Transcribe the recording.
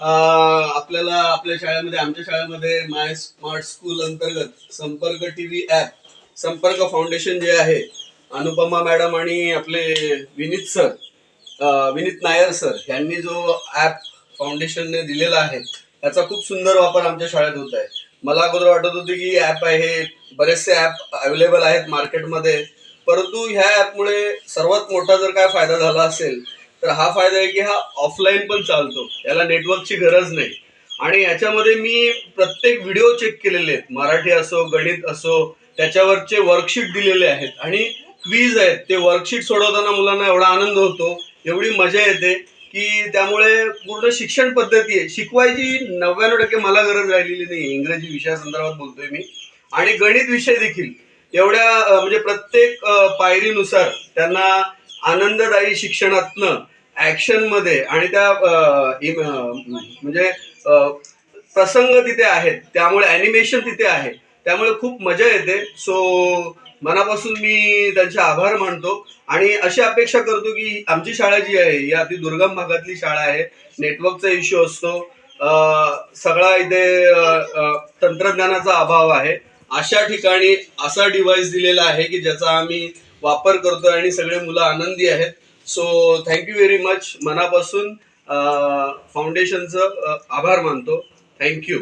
आपल्याला आपल्या शाळेमध्ये आमच्या शाळेमध्ये माय स्मार्ट स्कूल अंतर्गत संपर्क टीव्ही ऍप संपर्क फाउंडेशन जे आहे अनुपमा मॅडम आणि आपले विनीत सर विनीत नायर सर यांनी जो ऍप फाउंडेशनने दिलेला आहे त्याचा खूप सुंदर वापर आमच्या शाळेत होत आहे. मला अगोदर वाटत होते की ऍप आहे बरेचसे ऍप अवेलेबल आहेत मार्केटमध्ये परंतु ह्या ऍपमुळे सर्वात मोठा जर काय फायदा झाला असेल तर हा फायदा आहे की हा ऑफलाईन पण चालतो. याला नेटवर्कची गरज नाही. आणि याच्यामध्ये मी प्रत्येक व्हिडिओ चेक केलेले आहेत. मराठी असो गणित असो त्याच्यावरचे वर्कशीट दिलेले आहेत. आणि क्वीज आहेत. ते वर्कशीट सोडवताना मुलांना एवढा आनंद होतो. एवढी मजा येते की त्यामुळे पूर्ण शिक्षण पद्धती आहे. शिकवायची नव्याण्णव टक्के मला गरज राहिलेली नाही. इंग्रजी विषयासंदर्भात बोलतोय मी. आणि गणित विषय देखील एवढ्या म्हणजे प्रत्येक पायरीनुसार त्यांना आनंददायी शिक्षणातनं ऍक्शनमध्ये आणि त्या म्हणजे प्रसंग तिथे आहेत. त्यामुळे अॅनिमेशन तिथे आहे. त्यामुळे खूप मजा येते. सो मनापासून मी त्यांचे आभार मानतो. आणि अशी अपेक्षा करतो की आमची शाळा जी आहे ही अति दुर्गम भागातली शाळा आहे. नेटवर्कचा इश्यू असतो. सगळा इथे तंत्रज्ञानाचा अभाव आहे. अशा ठिकाणी असा डिव्हाइस दिलेला आहे की ज्याचा आम्ही वापर करतोय आणि सगळे मुलं आनंदी आहेत. सो थँक्यू व्हेरी मच मनापासून फाउंडेशनचं आभार मानतो. थँक्यू